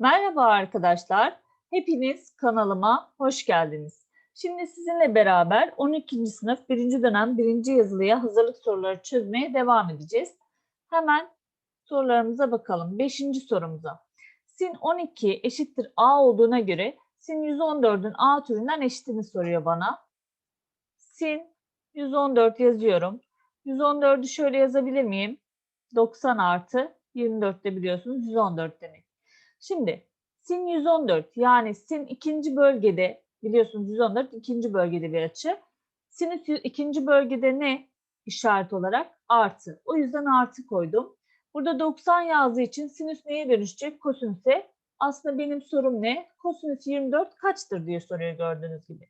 Merhaba arkadaşlar. Hepiniz kanalıma hoş geldiniz. Şimdi sizinle beraber 12. sınıf 1. dönem 1. yazılıya hazırlık soruları çözmeye devam edeceğiz. Hemen sorularımıza bakalım. 5. sorumuza. Sin 12 eşittir A olduğuna göre sin 114'ün A türünden eşitini soruyor bana. Sin 114 yazıyorum. 114'ü şöyle yazabilir miyim? 90 artı 24 de biliyorsunuz 114 demek. Şimdi sin 114 yani sin ikinci bölgede biliyorsunuz 114 ikinci bölgede bir açı. Sinüs ikinci bölgede ne işaret olarak? Artı. O yüzden artı koydum. Burada 90 yazdığı için sinüs neye dönüşecek? Kosinüse. Aslında benim sorum ne? Kosinüs 24 kaçtır diye soruyor gördüğünüz gibi.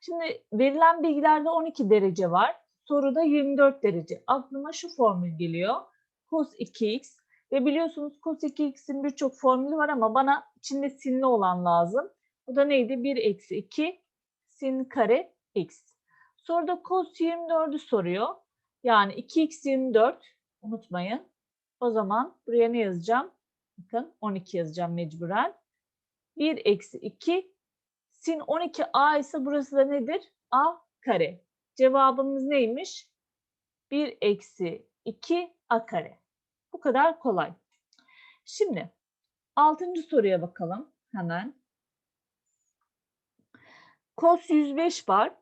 Şimdi verilen bilgilerde 12 derece var. Soruda 24 derece. Aklıma şu formül geliyor. Cos 2x ve biliyorsunuz cos 2x'in birçok formülü var ama bana içinde sinli olan lazım. O da neydi? 1 eksi 2 sin kare x. Soruda cos 24'ü soruyor. Yani 2x 24 unutmayın. O zaman buraya ne yazacağım? Bakın 12 yazacağım mecburen. 1 eksi 2 sin 12a ise burası da nedir? a kare. Cevabımız neymiş? 1 eksi 2 a kare. Kadar kolay. Şimdi altıncı soruya bakalım hemen. Cos 105 var.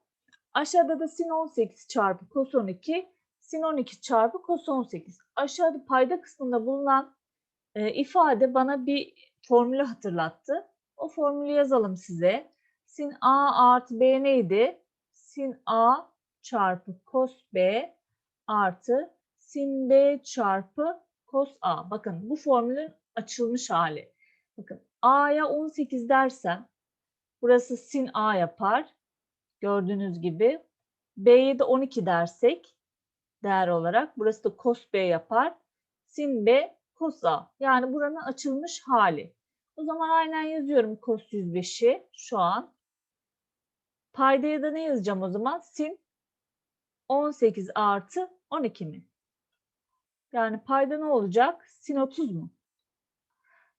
Aşağıda da sin 18 çarpı cos 12, sin 12 çarpı cos 18. Aşağıda payda kısmında bulunan e, ifade bana bir formülü hatırlattı. O formülü yazalım size. Sin a artı b neydi? Sin a çarpı cos b artı sin b çarpı cos a. Bakın bu formülün açılmış hali. Bakın a'ya 18 dersem burası sin a yapar. Gördüğünüz gibi. b'ye de 12 dersek değer olarak burası da cos b yapar. Sin b cos a. Yani buranın açılmış hali. O zaman aynen yazıyorum cos 105'i şu an. Paydaya da ne yazacağım o zaman? Sin 18 artı 12 mi? Yani payda ne olacak? Sin 30 mu?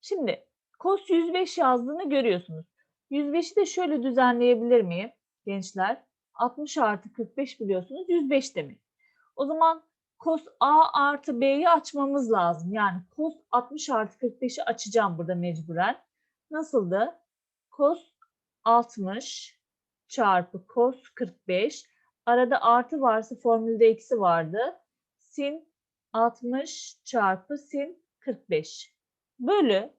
Şimdi cos 105 yazdığını görüyorsunuz. 105'i de şöyle düzenleyebilir miyim gençler? 60 artı 45 biliyorsunuz 105 demek. O zaman cos A artı B'yi açmamız lazım. Yani cos 60 artı 45'i açacağım burada mecburen. Nasıldı? Cos 60 çarpı cos 45. Arada artı varsa formülde eksi vardı. Sin 60 çarpı sin 45 bölü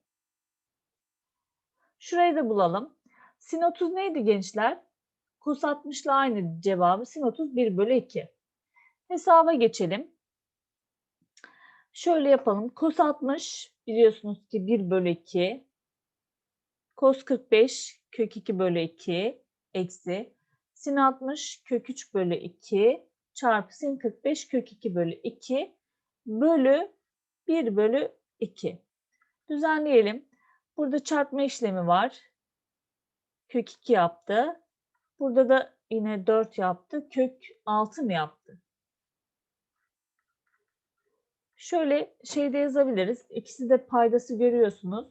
şurayı da bulalım. Sin 30 neydi gençler? Cos 60 ile aynı cevabı sin 30 1 bölü 2. Hesaba geçelim. Şöyle yapalım. Cos 60 biliyorsunuz ki 1 bölü 2. Cos 45 kök 2 bölü 2 eksi sin 60 kök 3 bölü 2 çarpı sin 45 kök 2 bölü 2 bölü 1 bölü 2. Düzenleyelim. Burada çarpma işlemi var. Kök 2 yaptı. Burada da yine 4 yaptı. Kök 6 mı yaptı? Şöyle şeyde yazabiliriz. İkisi de paydası görüyorsunuz.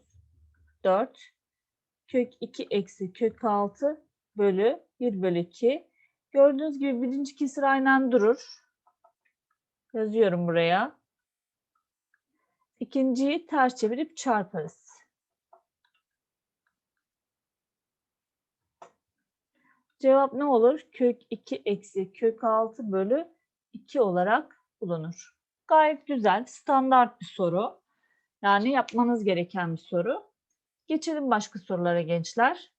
4. Kök 2 eksi kök 6 bölü 1 bölü 2. Gördüğünüz gibi birinci kesir aynen durur. Yazıyorum buraya. İkinciyi ters çevirip çarparız. Cevap ne olur? Kök 2 eksi kök 6 bölü 2 olarak bulunur. Gayet güzel, standart bir soru. Yani yapmanız gereken bir soru. Geçelim başka sorulara gençler.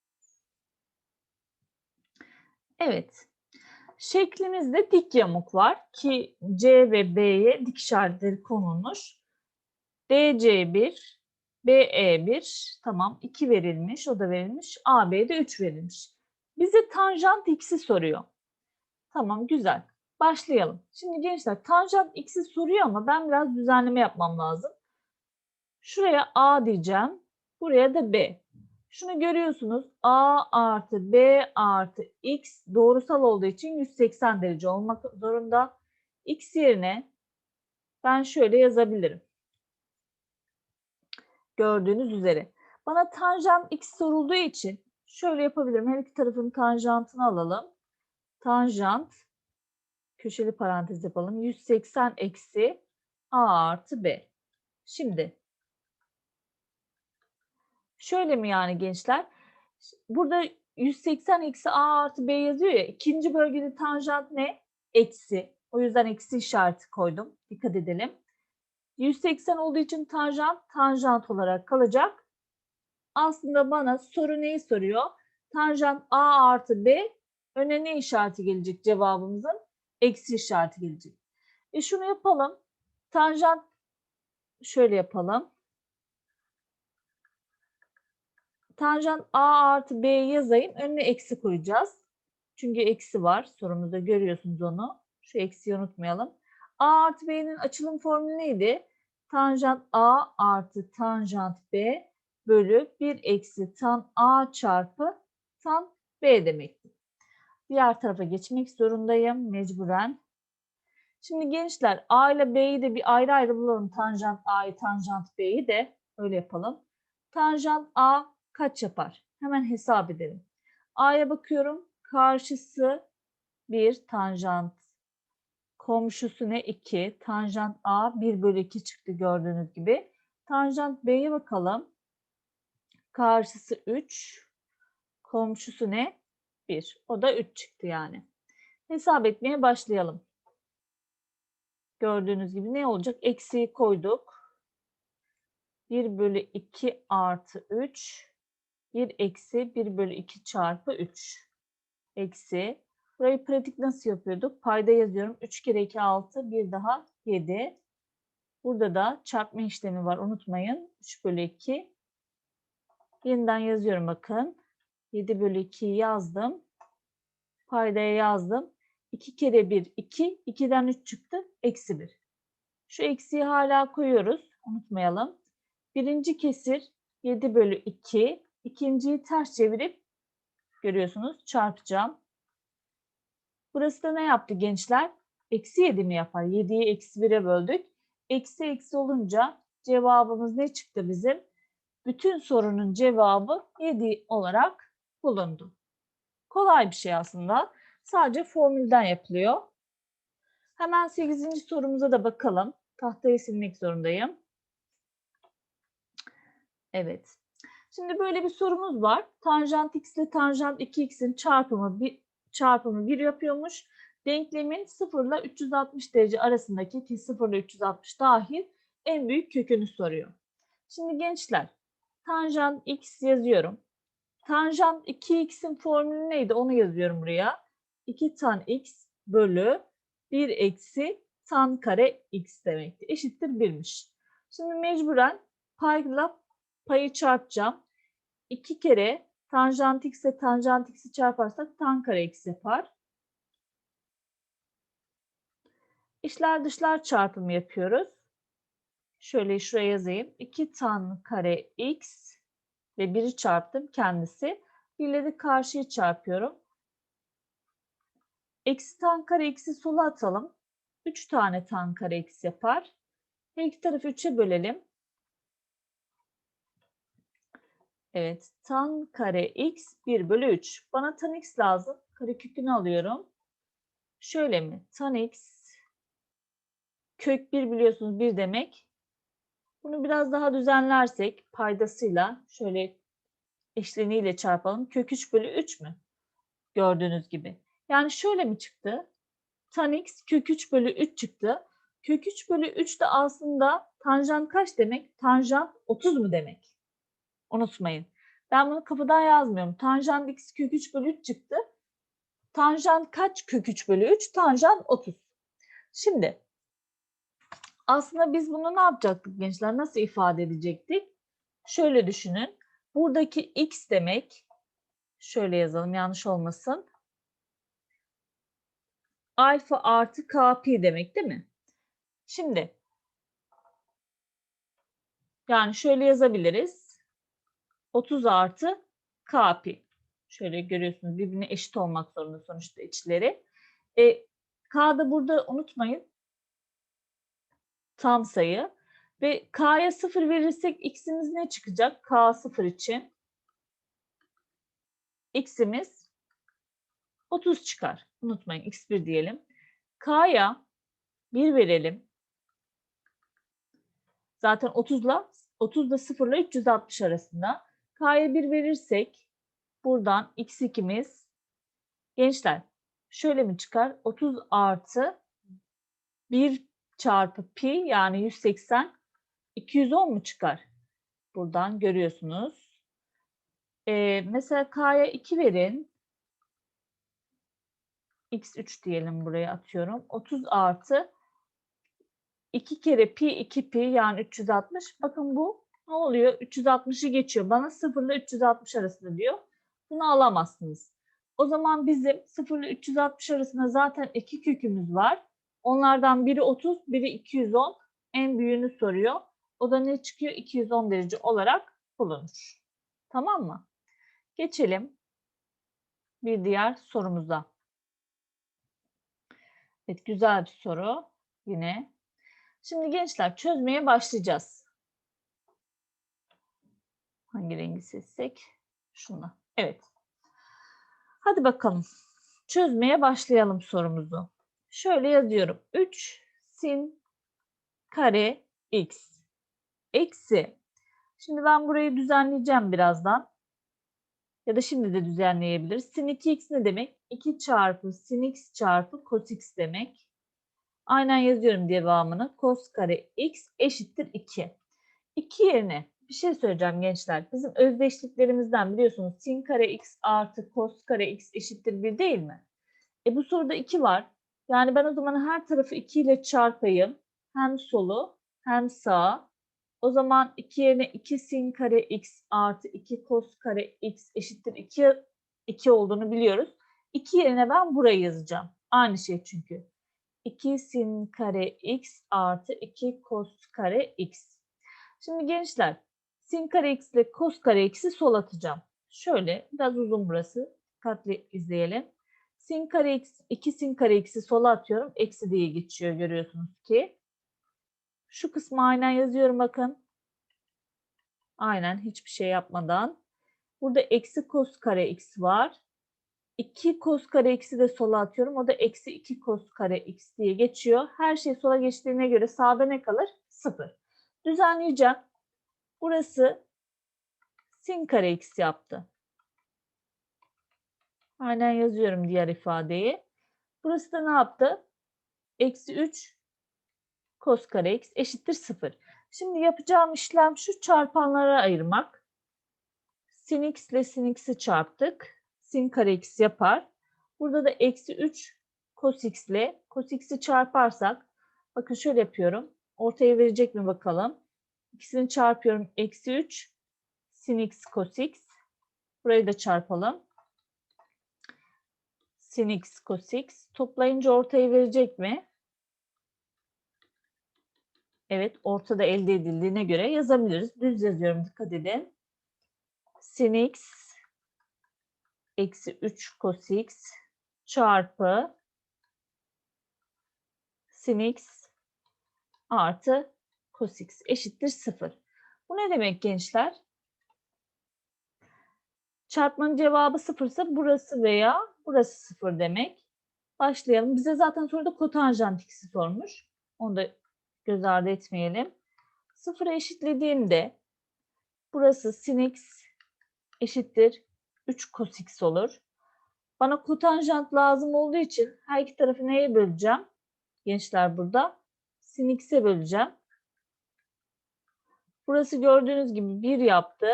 Evet. Şeklimizde dik yamuk var ki C ve B'ye dik işaretleri konulmuş. DC1, BE1 tamam 2 verilmiş o da verilmiş. AB'de 3 verilmiş. Bize tanjant x'i soruyor. Tamam güzel. Başlayalım. Şimdi gençler tanjant x'i soruyor ama ben biraz düzenleme yapmam lazım. Şuraya A diyeceğim. Buraya da B. Şunu görüyorsunuz. A artı B artı X doğrusal olduğu için 180 derece olmak zorunda. X yerine ben şöyle yazabilirim gördüğünüz üzere. Bana tanjant x sorulduğu için şöyle yapabilirim. Her iki tarafın tanjantını alalım. Tanjant köşeli parantez yapalım. 180 eksi a artı b. Şimdi şöyle mi yani gençler? Burada 180 eksi a artı b yazıyor ya. İkinci bölgede tanjant ne? Eksi. O yüzden eksi işareti koydum. Dikkat edelim. 180 olduğu için tanjant tanjant olarak kalacak. Aslında bana soru neyi soruyor? Tanjant a artı b öne ne işareti gelecek cevabımızın? Eksi işareti gelecek. E şunu yapalım. Tanjant şöyle yapalım. Tanjant a artı b yazayım. Önüne eksi koyacağız. Çünkü eksi var. Sorumuzda görüyorsunuz onu. Şu eksiyi unutmayalım. A artı b'nin açılım formülü neydi? Tanjant a artı tanjant b bölü 1 eksi tan a çarpı tan b demekti. Diğer tarafa geçmek zorundayım mecburen. Şimdi gençler a ile b'yi de bir ayrı ayrı bulalım. Tanjant a'yı, tanjant b'yi de öyle yapalım. Tanjant a kaç yapar? Hemen hesap edelim. a'ya bakıyorum. Karşısı 1 tanjant. Komşusu ne? 2. Tanjant a 1 bölü 2 çıktı gördüğünüz gibi. Tanjant b'ye bakalım. Karşısı 3. Komşusu ne? 1. O da 3 çıktı yani. Hesap etmeye başlayalım. Gördüğünüz gibi ne olacak? Eksiği koyduk. 1 bölü 2 artı 3. 1 eksi 1 bölü 2 çarpı 3. Eksi. Burayı pratik nasıl yapıyorduk? Payda yazıyorum. 3 kere 2 6. Bir daha 7. Burada da çarpma işlemi var. Unutmayın. 3 bölü 2. Yeniden yazıyorum bakın. 7 bölü 2'yi yazdım. Paydaya yazdım. 2 kere 1 2. 2'den 3 çıktı. Eksi 1. Şu eksiği hala koyuyoruz. Unutmayalım. Birinci kesir 7 bölü 2. İkinciyi ters çevirip görüyorsunuz çarpacağım. Burası da ne yaptı gençler? Eksi 7 mi yapar? 7'yi eksi 1'e böldük. Eksi eksi olunca cevabımız ne çıktı bizim? Bütün sorunun cevabı 7 olarak bulundu. Kolay bir şey aslında. Sadece formülden yapılıyor. Hemen 8. sorumuza da bakalım. Tahtayı silmek zorundayım. Evet. Şimdi böyle bir sorumuz var. Tanjant x ile tanjant 2x'in çarpımı çarpımı 1 yapıyormuş. Denklemin 0 ile 360 derece arasındaki ki 0 ile 360 dahil en büyük kökünü soruyor. Şimdi gençler tanjant x yazıyorum. Tanjant 2x'in formülü neydi? Onu yazıyorum buraya. 2 tan x bölü 1 eksi tan kare x demekti. Eşittir 1'miş. Şimdi mecburen payla payı çarpacağım. 2 kere tanjant x ile tanjant x'i çarparsak tan kare x yapar. İşler dışlar çarpımı yapıyoruz. Şöyle şuraya yazayım. 2 tan kare x ve 1'i çarptım kendisi. 1 ile de karşıyı çarpıyorum. Eksi tan kare x'i sola atalım. 3 tane tan kare x yapar. Her iki tarafı 3'e bölelim. Evet, tan kare x 1 bölü 3. Bana tan x lazım. Karekökünü alıyorum. Şöyle mi? Tan x kök 1 biliyorsunuz 1 demek. Bunu biraz daha düzenlersek paydasıyla şöyle eşleniğiyle çarpalım. Kök 3 bölü 3 mü? Gördüğünüz gibi. Yani şöyle mi çıktı? Tan x kök 3 bölü 3 çıktı. Kök 3 bölü 3 de aslında tanjant kaç demek? Tanjant 30 mu demek? Unutmayın. Ben bunu kapıdan yazmıyorum. Tanjant x kök 3 bölü 3 çıktı. Tanjant kaç kök 3 bölü 3? Tanjant 30. Şimdi aslında biz bunu ne yapacaktık gençler? Nasıl ifade edecektik? Şöyle düşünün. Buradaki x demek şöyle yazalım yanlış olmasın. Alfa artı kp demek değil mi? Şimdi yani şöyle yazabiliriz. 30 artı kp. Şöyle görüyorsunuz birbirine eşit olmak zorunda sonuçta içleri. E, K'da burada unutmayın tam sayı. Ve k'ya 0 verirsek x'imiz ne çıkacak? k 0 için. x'imiz 30 çıkar. Unutmayın x1 diyelim. k'ya 1 verelim. Zaten 30 ile 30 da 0 ile 360 arasında. K'ya 1 verirsek buradan x2'miz gençler şöyle mi çıkar? 30 artı 1 çarpı pi yani 180 210 mu çıkar? Buradan görüyorsunuz. Ee, mesela K'ya 2 verin. X3 diyelim buraya atıyorum. 30 artı 2 kere pi 2 pi yani 360. Bakın bu ne oluyor? 360'ı geçiyor. Bana 0 ile 360 arasında diyor. Bunu alamazsınız. O zaman bizim 0 ile 360 arasında zaten iki kökümüz var. Onlardan biri 30, biri 210. En büyüğünü soruyor. O da ne çıkıyor? 210 derece olarak bulunur. Tamam mı? Geçelim bir diğer sorumuza. Evet güzel bir soru yine. Şimdi gençler çözmeye başlayacağız. Hangi rengi seçsek? Şuna. Evet. Hadi bakalım. Çözmeye başlayalım sorumuzu. Şöyle yazıyorum. 3 sin kare x eksi. Şimdi ben burayı düzenleyeceğim birazdan. Ya da şimdi de düzenleyebiliriz. Sin 2x ne demek? 2 çarpı sin x çarpı cos x demek. Aynen yazıyorum devamını. Cos kare x eşittir 2. 2 yerine bir şey söyleyeceğim gençler. Bizim özdeşliklerimizden biliyorsunuz sin kare x artı cos kare x eşittir 1 değil mi? E bu soruda 2 var. Yani ben o zaman her tarafı 2 ile çarpayım. Hem solu hem sağ. O zaman 2 yerine 2 sin kare x artı 2 cos kare x eşittir 2, 2 olduğunu biliyoruz. 2 yerine ben burayı yazacağım. Aynı şey çünkü. 2 sin kare x artı 2 cos kare x. Şimdi gençler sin kare x ile cos kare x'i sol atacağım. Şöyle biraz uzun burası. Dikkatli izleyelim. Sin kare x, 2 sin kare x'i sola atıyorum. Eksi diye geçiyor görüyorsunuz ki. Şu kısmı aynen yazıyorum bakın. Aynen hiçbir şey yapmadan. Burada eksi cos kare x var. 2 cos kare x'i de sola atıyorum. O da eksi 2 cos kare x diye geçiyor. Her şey sola geçtiğine göre sağda ne kalır? 0. Düzenleyeceğim. Burası sin kare x yaptı. Aynen yazıyorum diğer ifadeyi. Burası da ne yaptı? Eksi 3 cos kare x eşittir 0. Şimdi yapacağım işlem şu çarpanlara ayırmak. Sin x ile sin x'i çarptık. Sin kare x yapar. Burada da eksi 3 cos x ile cos x'i çarparsak bakın şöyle yapıyorum. Ortaya verecek mi bakalım. İkisini çarpıyorum. Eksi 3 sin x cos x. Burayı da çarpalım. Sin x cos x. Toplayınca ortaya verecek mi? Evet, ortada elde edildiğine göre yazabiliriz. Düz yazıyorum, dikkat edin. Sin x eksi 3 cos x çarpı sin x artı cos x eşittir 0. Bu ne demek gençler? Çarpmanın cevabı 0 ise burası veya burası 0 demek. Başlayalım. Bize zaten soruda kotanjant x'i sormuş. Onu da göz ardı etmeyelim. Sıfıra eşitlediğimde burası sin x eşittir 3 cos x olur. Bana kotanjant lazım olduğu için her iki tarafı neye böleceğim? Gençler burada sin x'e böleceğim. Burası gördüğünüz gibi 1 yaptı.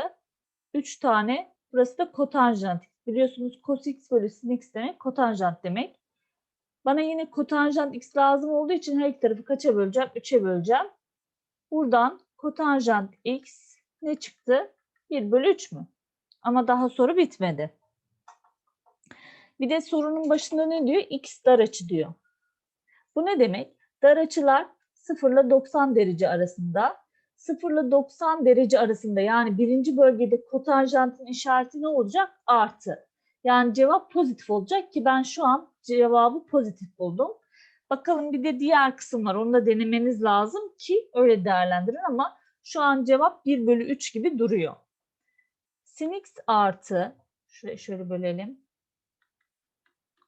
3 tane. Burası da kotanjant. Biliyorsunuz cos x bölü sin x demek kotanjant demek. Bana yine kotanjant x lazım olduğu için her iki tarafı kaça böleceğim? 3'e böleceğim. Buradan kotanjant x ne çıktı? 1 bölü 3 mü? Ama daha soru bitmedi. Bir de sorunun başında ne diyor? X dar açı diyor. Bu ne demek? Dar açılar 0 ile 90 derece arasında. 0 ile 90 derece arasında yani birinci bölgede kotanjantın işareti ne olacak? Artı. Yani cevap pozitif olacak ki ben şu an cevabı pozitif buldum. Bakalım bir de diğer kısım var. Onu da denemeniz lazım ki öyle değerlendirin ama şu an cevap 1 bölü 3 gibi duruyor. Sin x artı, şuraya şöyle bölelim.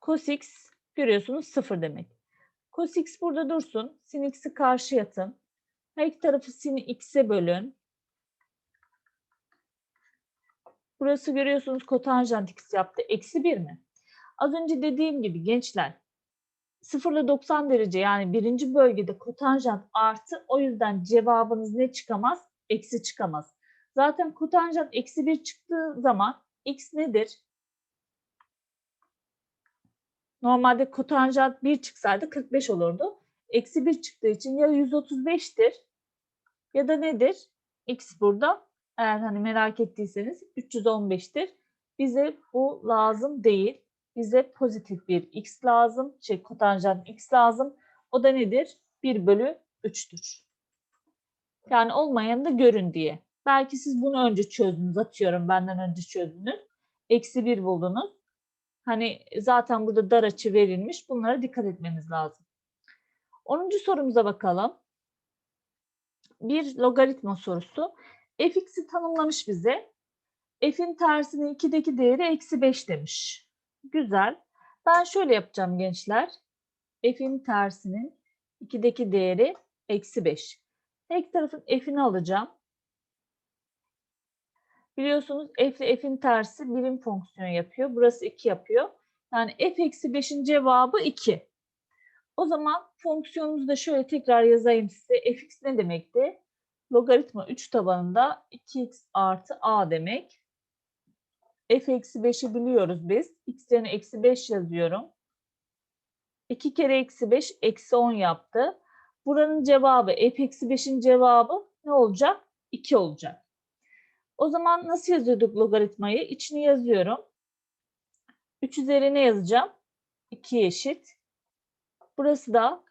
Cos x görüyorsunuz 0 demek. Cos x burada dursun. Sin x'i karşı yatın. Her iki tarafı sin x'e bölün. Burası görüyorsunuz kotanjant x yaptı. Eksi 1 mi? Az önce dediğim gibi gençler 0 ile 90 derece yani birinci bölgede kotanjant artı o yüzden cevabınız ne çıkamaz? Eksi çıkamaz. Zaten kotanjant eksi 1 çıktığı zaman x nedir? Normalde kotanjant 1 çıksaydı 45 olurdu. Eksi 1 çıktığı için ya 135'tir ya da nedir? X burada eğer hani merak ettiyseniz 315'tir. Bize bu lazım değil. Bize pozitif bir x lazım. Şey kotanjant x lazım. O da nedir? 1 bölü 3'tür. Yani olmayanı da görün diye. Belki siz bunu önce çözdünüz. Atıyorum benden önce çözdünüz. Eksi 1 buldunuz. Hani zaten burada dar açı verilmiş. Bunlara dikkat etmeniz lazım. 10. sorumuza bakalım. Bir logaritma sorusu. fx'i tanımlamış bize. f'in tersinin 2'deki değeri eksi 5 demiş. Güzel. Ben şöyle yapacağım gençler. f'in tersinin 2'deki değeri eksi 5. Her iki tarafın f'ini alacağım. Biliyorsunuz f ile f'in tersi birim fonksiyon yapıyor. Burası 2 yapıyor. Yani f eksi 5'in cevabı 2. O zaman fonksiyonumuzu da şöyle tekrar yazayım size. fx ne demekti? Logaritma 3 tabanında 2x artı a demek. f eksi 5'i biliyoruz biz. x yerine eksi 5 yazıyorum. 2 kere eksi 5 eksi 10 yaptı. Buranın cevabı f eksi 5'in cevabı ne olacak? 2 olacak. O zaman nasıl yazıyorduk logaritmayı? İçini yazıyorum. 3 üzerine yazacağım. 2 eşit. Burası da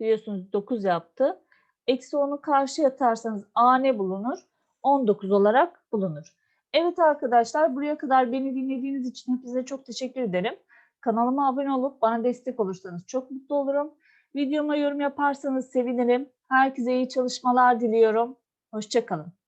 biliyorsunuz 9 yaptı. Eksi 10'u karşıya atarsanız a ne bulunur? 19 olarak bulunur. Evet arkadaşlar buraya kadar beni dinlediğiniz için hepinize çok teşekkür ederim. Kanalıma abone olup bana destek olursanız çok mutlu olurum. Videoma yorum yaparsanız sevinirim. Herkese iyi çalışmalar diliyorum. Hoşçakalın.